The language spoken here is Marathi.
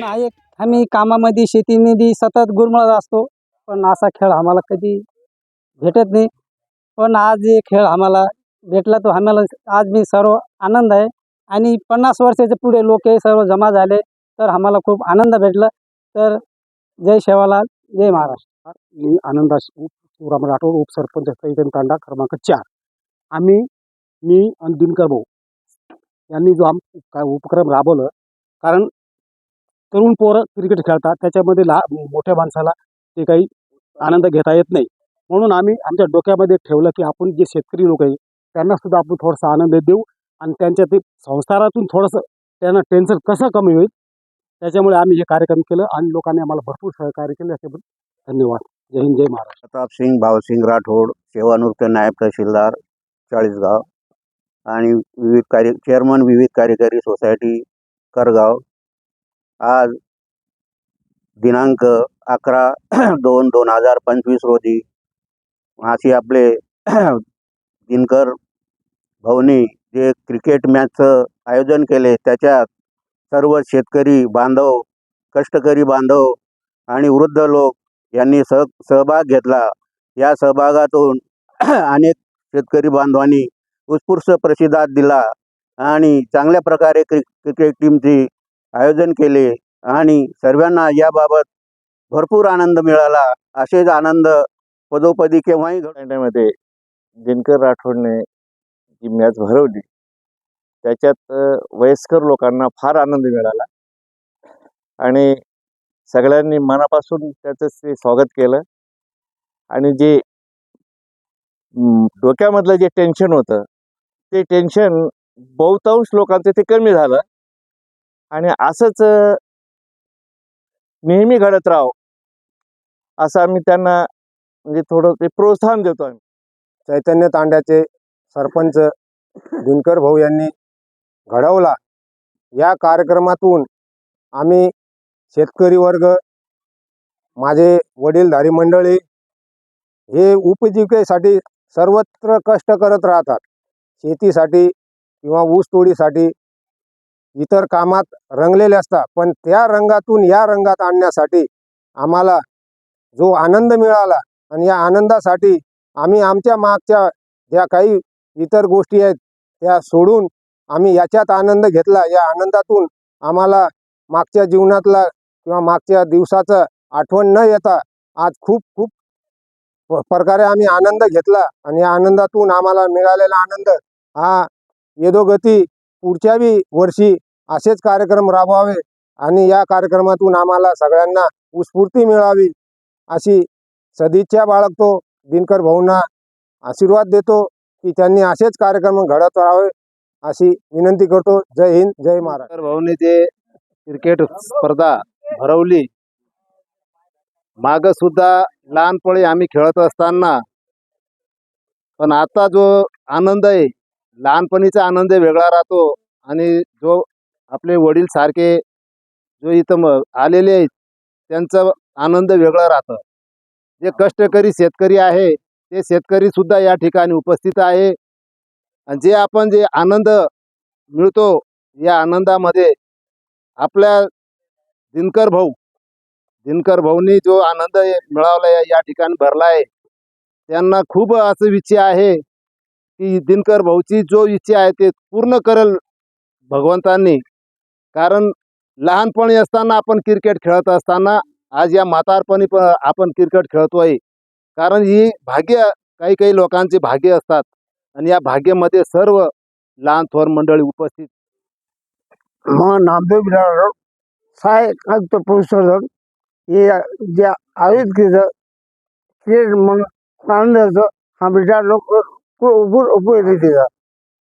नाही आम्ही कामामध्ये शेतीमध्ये सतत गुरमळत असतो पण असा खेळ आम्हाला कधी भेटत नाही. पण आज हे खेळ आम्हाला भेटला तो आम्हाला. आज मी सर्व आनंद आहे. आणि पन्नास वर्षाचे पुढे लोक हे सर्व जमा झाले तर आम्हाला खूप आनंद भेटला. तर जय शेवालाल जय महाराष्ट्र. मी आनंदास उप शिवराम राठोड उपसरपंच कैदन तांडा क्रमांक चार. आम्ही मी आणि दिनकर भाऊ. यांनी जो आम काय उपक्रम राबवलं कारण तरुण पोरं क्रिकेट खेळतात त्याच्यामध्ये ला मोठ्या माणसाला ते काही आनंद घेता येत नाही. म्हणून आम्ही आमच्या डोक्यामध्ये ठेवलं की आपण जे शेतकरी लोक आहे त्यांना सुद्धा आपण थोडासा आनंद देऊ आणि त्यांच्या ते संसारातून थोडंसं त्यांना टेन्शन कसं कमी होईल त्याच्यामुळे आम्ही हे कार्यक्रम केलं आणि लोकांनी आम्हाला भरपूर सहकार्य केलं. त्याच्याबद्दल धन्यवाद. जय हिंद जय महाराष्ट्र. प्रताप सिंग भावसिंग राठोड सेवानिवृत्त नायब तहसीलदार चाळीसगाव आणि विविध कार्य चेअरमन विविध कार्यकारी सोसायटी करगाव. आज दिनांक अकरा दोन दोन हजार पंचवीस रोजी असे आपले दिनकर भाऊनी जे क्रिकेट मॅचचं आयोजन केले त्याच्यात सर्व शेतकरी बांधव कष्टकरी बांधव आणि वृद्ध लोक यांनी सह सहभाग घेतला. या सहभागातून अनेक शेतकरी बांधवांनी उत्स्फूर्त प्रतिसाद दिला आणि चांगल्या प्रकारे क्रि क्रिकेट टीमची आयोजन केले आणि सर्वांना याबाबत भरपूर आनंद मिळाला. असेच आनंद पदोपदी केव्हाही घडण्यामध्ये दिनकर राठोडने जी मॅच भरवली. त्याच्यात वयस्कर लोकांना फार आनंद मिळाला. आणि सगळ्यांनी मनापासून त्याचं ते स्वागत केलं. आणि जे डोक्यामधलं जे टेन्शन होतं ते टेन्शन बहुतांश लोकांचं ते कमी झालं. आणि असंच नेहमी घडत राहो असं आम्ही त्यांना म्हणजे थोडं ते प्रोत्साहन देतो आम्ही. चैतन्य तांड्याचे सरपंच दिनकर भाऊ यांनी घडवला. या कार्यक्रमातून आम्ही शेतकरी वर्ग माझे वडीलधारी मंडळी हे उपजीविकेसाठी सर्वत्र कष्ट करत राहतात. शेतीसाठी किंवा ऊसतोडीसाठी इतर कामात रंगलेले असतात. पण त्या रंगातून या रंगात आणण्यासाठी आम्हाला जो आनंद मिळाला आणि या आनंदासाठी आम्ही आमच्या मागच्या ज्या काही इतर गोष्टी आहेत त्या सोडून आम्ही याच्यात आनंद घेतला. या आनंदातून आम्हाला मागच्या जीवनातला किंवा मागच्या दिवसाचं आठवण न येता आज खूप खूप प्रकारे आम्ही आनंद घेतला. आणि या आनंदातून आम्हाला मिळालेला आनंद हा यदोगती पुढच्याही वर्षी असेच कार्यक्रम राबवावे आणि या कार्यक्रमातून आम्हाला सगळ्यांना उत्स्फूर्ती मिळावी अशी सदिच्छा बाळगतो. दिनकर भाऊंना आशीर्वाद देतो. की त्यांनी असेच कार्यक्रम घडत राहावे अशी विनंती करतो. जय हिंद जय महाराष्ट्र. भाऊने जे क्रिकेट स्पर्धा भरवली माग सुद्धा लहानपणी आम्ही खेळत असताना पण आता जो आनंद आहे लहानपणीचा आनंद वेगळा राहतो आणि जो आपले वडील सारखे जो इथं आलेले आहेत त्यांचा आनंद वेगळा राहतं. जे कष्टकरी शेतकरी आहे ते शेतकरी सुद्धा या ठिकाणी उपस्थित आहे. आणि जे आपण जे आनंद मिळतो या आनंदामध्ये आपल्या दिनकर भाऊ दिनकर भाऊनी जो आनंद मिळावला या- या ठिकाणी भरला आहे त्यांना खूप असं इच्छा आहे की दिनकर भाऊची जो इच्छा आहे ते पूर्ण करेल भगवंतांनी. कारण लहानपणी असताना आपण क्रिकेट खेळत असताना आज या म्हातारपणी पण आपण क्रिकेट खेळतोय. कारण ही भाग्य काही काही लोकांचे भाग्य असतात. आणि या भाग्यामध्ये सर्व लहान थोर मंडळी उपस्थित. मग नामदेव बिराड साय खालचं हे जे आयोजित केलं ते मग आनंदाचं हा विचार लोक उपयोगी